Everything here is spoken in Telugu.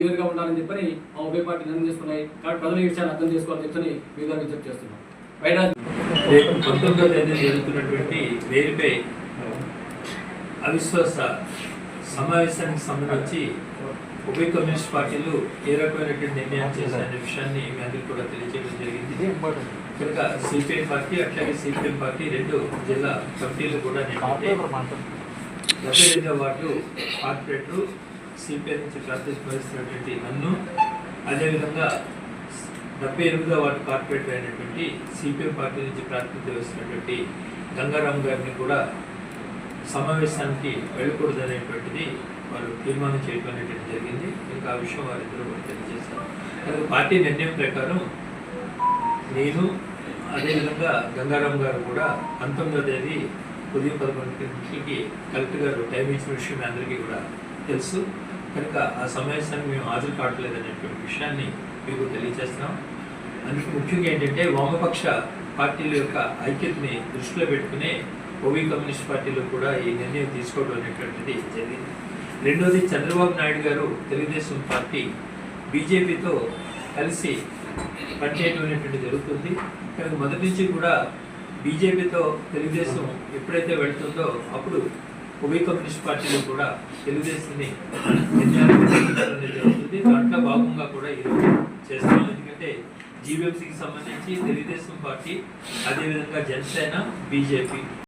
క్లియర్గా ఉండాలని చెప్పని ఆ ఉభయ పార్టీ నిర్ణయం చేసుకున్నాయి. కాబట్టి ప్రజలు విషయాన్ని అర్థం చేసుకోవాలని చెప్పని మీ ద్వారా విజ్ఞప్తి చేస్తున్నాం. బయట రేపు పంతొమ్మిదో తేదీ జరుగుతున్నటువంటి వేరుపై అవిశ్వాస సమావేశానికి సంబంధించి ఉభయ కమ్యూనిస్ట్ పార్టీలు ఏ రకమైనటువంటి నిర్ణయం చేశాయనే విషయాన్ని మీ అందరికీ కూడా తెలియజేయడం జరిగింది. కనుక సిపిఐ పార్టీ అట్లాగే సిపిఎం పార్టీ రెండు జిల్లా కమిటీలు కూడా డెబ్బై రెండవ వార్డు కార్పొరేటర్ సిపిఐ నుంచి ప్రాతినిధ్యం వహిస్తున్నటువంటి నన్ను అదేవిధంగా డెబ్బై ఎనిమిదవ వార్డు కార్పొరేటర్ అయినటువంటి సిపిఎం పార్టీ నుంచి ప్రాతినిధ్యం వహిస్తున్నటువంటి గంగారాం గారిని కూడా సమావేశానికి వెళ్ళకూడదు అనేటువంటిది వారు తీర్మానం చేయడం అనేటువంటి జరిగింది. ఇంకా ఆ విషయం వారిద్దరూ కూడా తెలియజేశారు. కనుక పార్టీ నిర్ణయం ప్రకారం నేను అదేవిధంగా గంగారాం గారు కూడా పంతొమ్మిదో తేదీ ఉదయం పదకొండు గంటలకి కలెక్టర్ గారు టైం ఇచ్చిన విషయం అందరికీ కూడా తెలుసు. కనుక ఆ సమావేశానికి మేము హాజరు కావట్లేదు అనేటువంటి విషయాన్ని మీకు తెలియజేస్తున్నాం. అందుకు ముఖ్యంగా ఏంటంటే వామపక్ష పార్టీల యొక్క ఐక్యతని దృష్టిలో పెట్టుకునే ఓవీ కమ్యూనిస్ట్ పార్టీలో కూడా ఈ నిర్ణయం తీసుకోవడం అనేటువంటిది జరిగింది. రెండోది చంద్రబాబు నాయుడు గారు తెలుగుదేశం పార్టీ బీజేపీతో కలిసి పనిచేయడం అనేటువంటి జరుగుతుంది. కనుక మొదటి నుంచి కూడా బీజేపీతో తెలుగుదేశం ఎప్పుడైతే వెళ్తుందో అప్పుడు ఉభయ కమ్యూనిస్ట్ పార్టీలో కూడా తెలుగుదేశాన్ని జరుగుతుంది. దాంట్లో భాగంగా కూడా ఈరోజు చేస్తున్నాం. ఎందుకంటే జీవీఎంసీకి సంబంధించి తెలుగుదేశం పార్టీ అదేవిధంగా జనసేన బీజేపీ.